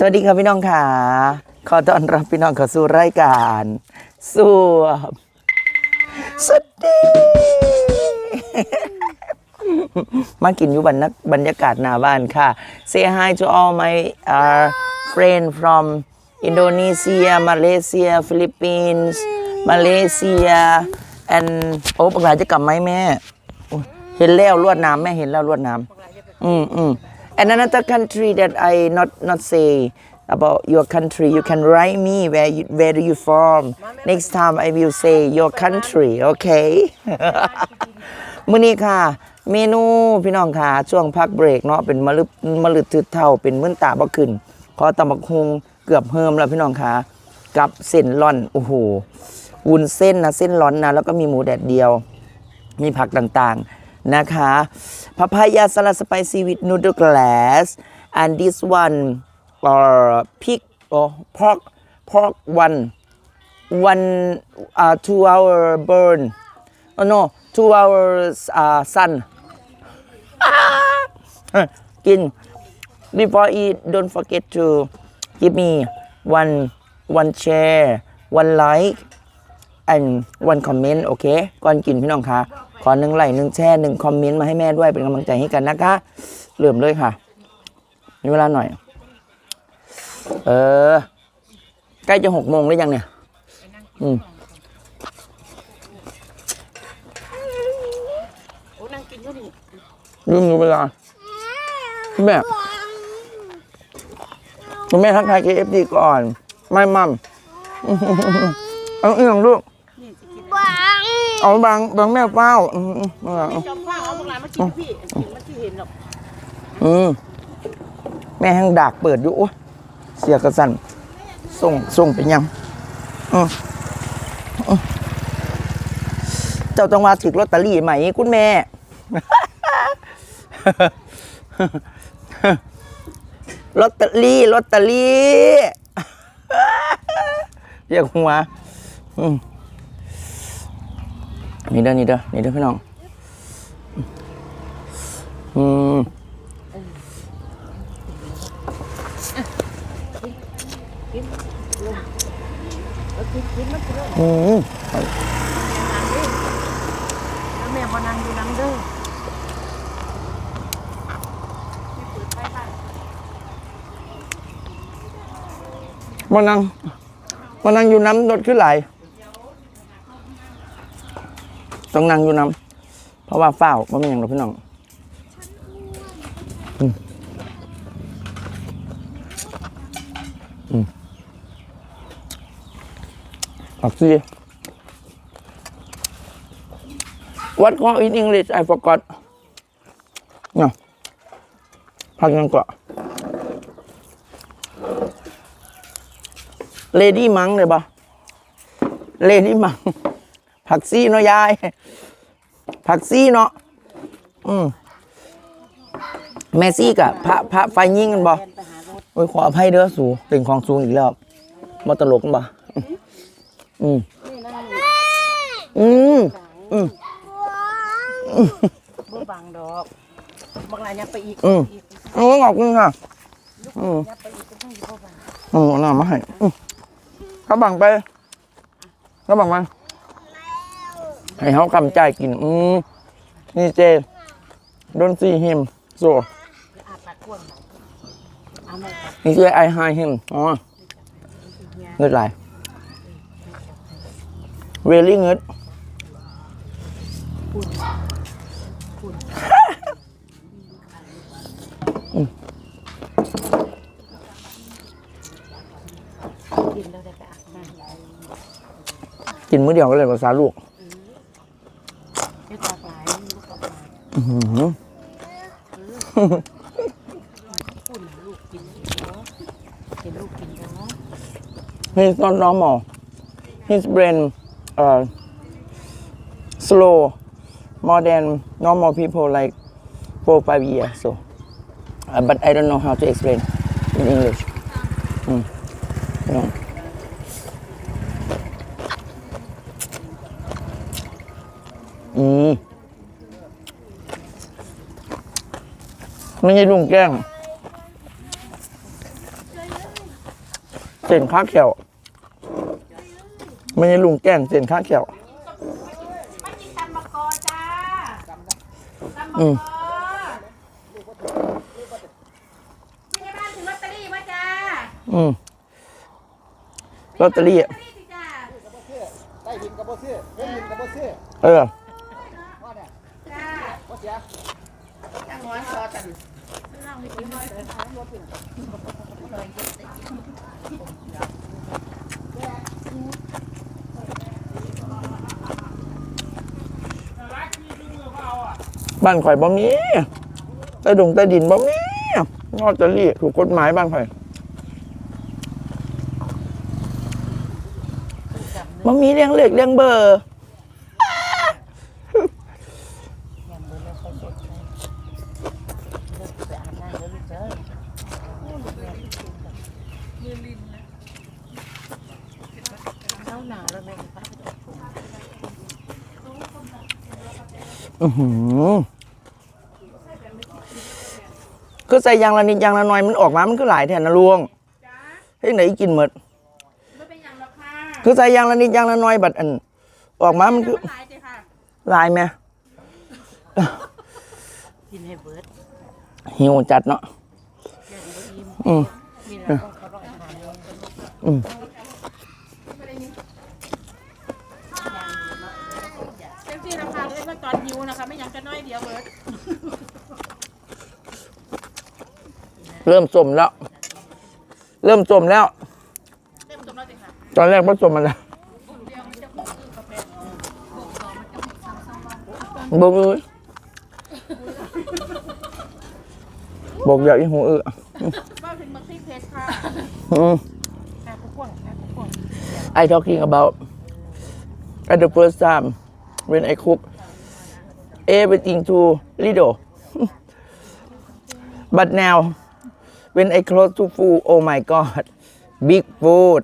สวัสดีครับพี่น้องค่ะ ขอต้อนรับพี่น้องเข้าสู่รายการสู่สวัสดี มากินอยู่บรรณบรรยากาศหน้าบ้านค่ะ Say hi to all my uh, friend from Indonesia Malaysia Philippines Malaysia and โอ้ปกหลาจะกลับไหมแม่ เห็นแล้วลวดน้ำแม่เห็นแล้วลวดน้ำอืมอืม and another country that I not not say about your country you can write me where you where do you from next time I will say your country okay มื้อนี้ค่ะ เมนูพี่น้องค่ะ ช่วงพักเบรกเนาะเป็นมะลึบมะลึดทึดเท่าเป็นมื้นตาบ่ขึ้นขอตำบักฮุงเกือบเฮิมแล้วพี่น้องค่ะ กับเส้นร่อนโอ้โหวุ้นเส้นนะเส้นร้อนนะแล้วก็มีหมูแดดเดียว มีผักต่างๆ นะคะพ a พายาสลัดสไปซีวิ h นูด l e glass and this one or pig or pork pork one one uh, two hour burn oh no two hours uh, sun กิน before eat don't forget to give me one one share one like and one comment โอเค ก่อนกินพี่น้องคะ อหนึ่งไลค์หนึ่งแชร์หนึ่งคอมเมนต์มาให้แม่ด้วยเป็นกำลังใจให้กันนะคะเริ่มเลยค่ะ มีเวลาหน่อย เออ ใกล้จะหกโมงหรือยังเนี่ย อืมลืมดูเวลาคุณแม่คุณแม่ทักทาย KFC ก่อน ไม่มั่มเอาอีกหนึ่งลูก เอาบางบางแม่เฝ้าอืมอืมเอาเอาจอมข้าวเอาพวกหลานมากินพี่กินมันที่เห็นหรอกอืมแม่แห้งดากเปิดอยู่โอ้ยเสียกระสันส่งส่งไปยังอืมอืมเจ้าต้องมาถึกลอตเตอรี่ไหมคุณแม่ลอตเตอรี่ลอตเตอรี่เรียกหัวอืม นี่เด้อนี่เด้อนี่เด้อพี่น้อง อืมเอากินกินมันกินเลยอืมแล้วแม่บ่นั่งอยู่นั่งเด้อมานั่งมานั่งอยู่น้ำรถขึ้นไหลาย ต้องนั่งอยู่น้ำเพราะว่าเฝ้ามันเป็นอย่างเราพี่น้องอักซี What call in English I forgot เนี่ยพักยังก่อเลดี้มังเลยปะเลดี้มัง ผักซี่เนาะยาย ผักซี่เนาะอืมแมซี่กับพระพระไฟยิ่งกันบ่แฟนไปหารถโอ้ยขออภัยเด้อสูเป็นของสูงอีกแล้วมาตลกกันบ่อืมนี่นะลูกอืมอืมบ่บังดอกบางหลานยังไปอีกอืมอีกโอ้ขอบคุณค่ะอืมยังไปอีกเป็นต้องอยู่บ่บังอืมเอาหน้ามาให้อืมเขาบังไปเขาบังมา ให้เขากำใจายกิน อืมนี่เจ don't see him so อาปากกว้างหน่อยเอาแม่ตัดนี่เจ I hi him อ๋อเนี่ยเงิดไหล really เงิดกินแล้วได้ไปอาบน้ำกินมื้อเดียวก็เลยภาษาลูก อื้อหือ พูดลูกกินเนาะเห็นลูกกินเนาะ he's not normal his brain uh slow more than normal people like four five years so uh, but I don't know how to explain in English อืมพี่ ไม่ใช่ลุงแกล้งเส้นข้าเขียวไม่ใช่ลุงแกล้งเส้นข้าเขียวมากินตำมะกอจ้าตำมะอืมกอพี่ในบ้านถือลอตเตอรี่มาจ้าอืมลอตเตอรี่ลออะตเตอรี่สิจ้าได้หินกับบ่ซื้อเพิ่นหินกั บ้านี่ยจ้าบ่เสียจังหวะซอกันบ้านข่อยบ่มีใต้ดงใต้ดินบ่มีลอตเตอรี่ถูกกฎหมายบ้านข่อยบ่มีเลี้ยงเลขเลี้ยงเบอร์ เข้าหนาวแล้วแม่ป้า อื้อหือคือใส่ยางละนิดยางละหน่อยมันออกมา มันคือหลายแทนนะลวงเฮ้ยไหนกินหมดไม่เป็นอย่างหรอกค่ะคือใส่ยางละนิดยางละหน่อยบัดอัน ออกมา มันคือหลายเลยค่ะหลายไหมกินให้เบิร์ดหิวจัดเนาะเดี๋ยวบ่อิ่มอืม มีเราต้องเขาร้อยทานลง อืม เต็มที่ราคาเลยว่าต อนหิวนะคะ ไม่อยังจะน้อยเดียวเบิร์ดเริ่มสมแล้ว เริ่มสมแล้ว เต็มตัวแล้วสิค่ะตอนแรกผสมมันแล้วบอกเลยบอกอย่าอีหูเออบ้าถึงมักซี่เพชรค่ะอืมค่ะกุ๊กกวางค่ะกุ๊กกวาง I talking about at the first time when I cook everything too little but now when I close to food oh my god big food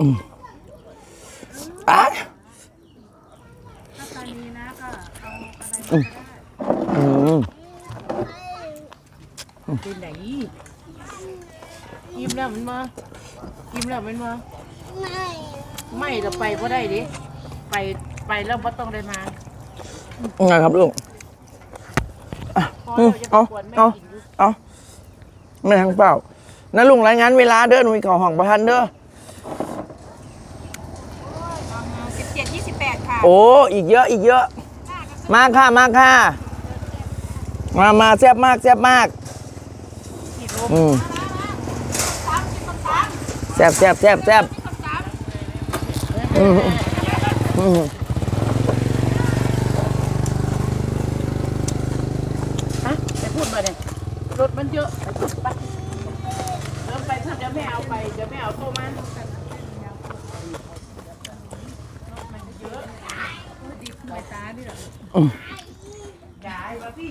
อืมอะถ้าตอนนี้นะก็เอาอะไรอืมกินไหนอิ่มแล้วมันมาอิ่มแล้วมันมา ไม่เราไปก็ได้ดิไปไปแล้วไม่ต้องได้มาไงครับลูกพออืมเราจะเอากวนแม่เอากินอยู่เอาไม่ทางเปล่านะลุงรายงานเวลาเด้อหนูมีข่าวห้องประทันเด้อ สิบเจ็ดยี่สิบแปดค่ะ โอ้ อีกเยอะอีกเยอะ มาค่ะมาค่ะ มามาแซ่บมากแซ่บมาก อืมแซ่บแซ่บแซ่บแซ่บอืมอืม ฮะไปพูดมาเนี่ยรถมันเยอะไปเริ่มไปถ้าเดี๋ยวแม่เอาไปเดี๋ยวแม่เอาโตมันยายมาพี่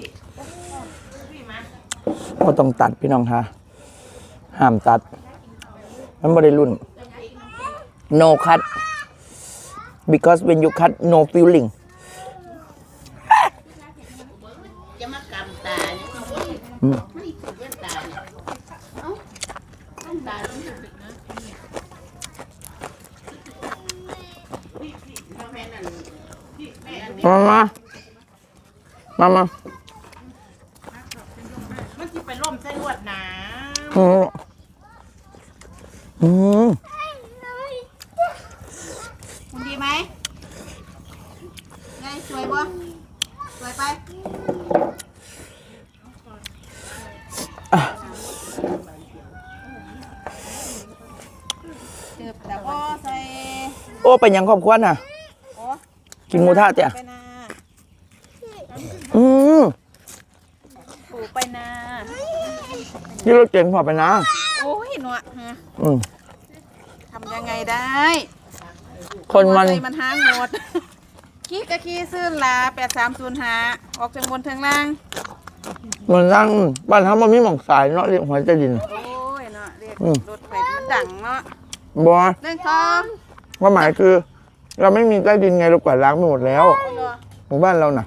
พี่มาก็ต้องตัดพี่น้องค่ะห้ามตัด มันไม่ได้รุ่น no cut because when you cut no feeling จะมากำตาเนี่ยโอ้ย อืม ไม่ถูกเว้นตาเนี่ยเอ้าต้นตาต้องถูกนะพี่พี่น้องแม่นั่นพี่แม่อันนี้ มามามามา มันจะไปล่มเส้นลวดหนา อืมอืม คุณดี ไหมไงสวยบ่สวยไปเติบแต่พ่อใส่โอ้ไปยังครอบครัวน่ะ โอ้กินหมูทะจ้ะไปนาอืมปลูกไปนาที่รถเก่งพอไปนะ โอ้ยหนวดฮะอืมทำยังไงได้ คนมันมอเตอร์ไซค์มันห้างหมดขี้กะขี้ซื่นลาแปดสามศูนย์หาออกจากบนทางล่าง มันนั่งบ้านทำมันมีหมองสายเนาะเรียกหัวใจดิน โอ้ยเนาะเรียกอืม รถไฟมันดังเนาะบัวเรื่องทองความหมายคือ เราไม่มีใต้ดินไงเรากวาดล้างไปหมดแล้วเอาเหรอหมู่บ้านเราน่ะ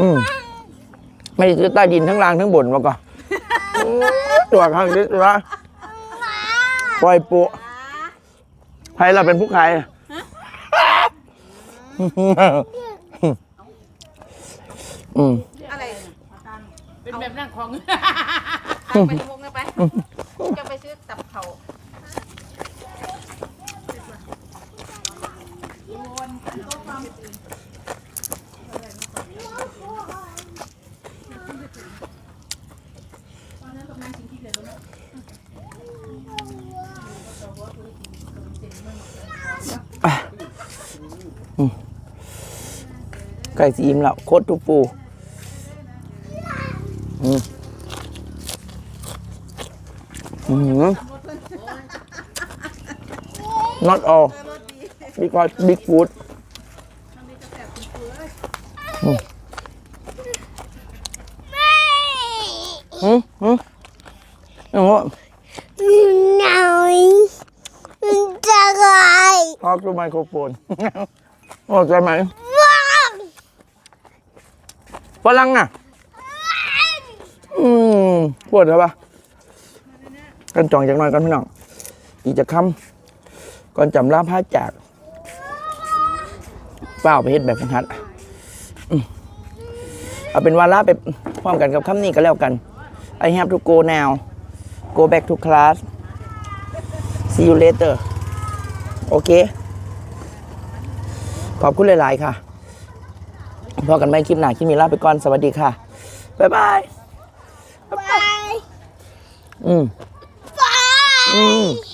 อืมไม่ได้ซื้อใต้ดินทั้งล่างทั้งบนมาก่อน ตัวข้างนี้ตัวปล่อยปุ ใครเราเป็นผู้ใครอืมอะไร เป็นแบบนั่งของเอาไปวงเลยไป จะไปซื้อตับเขาไก่ สีอิ่มแล้วโคตรทุกปูอืมอืม not all because big food อืมอืมอืมอืม Nói Cha gọi ทอกดูไมโครโฟนโอ้ใจไหม Vâng ฝรั่งอะ อืมปวดเหรอปะกันจองจากหน่อยกันพี่น้อง อีกจะคำก่อนจำลาผ้าจากเปล่าไปเฮ็ดแบบฝึกหัดอืมเอาเป็นว่าลาไปพร้อมกันกับคำนี้ก็แล้วกัน I have to go now go back to class see you later โอเค ขอบคุณหลาย ๆ ค่ะ พอกันไม่คลิปหน้าคลิปนี้ลาไปก่อนสวัสดีค่ะ บ๊ายบาย Bye อืม Bye อืม Bye อืม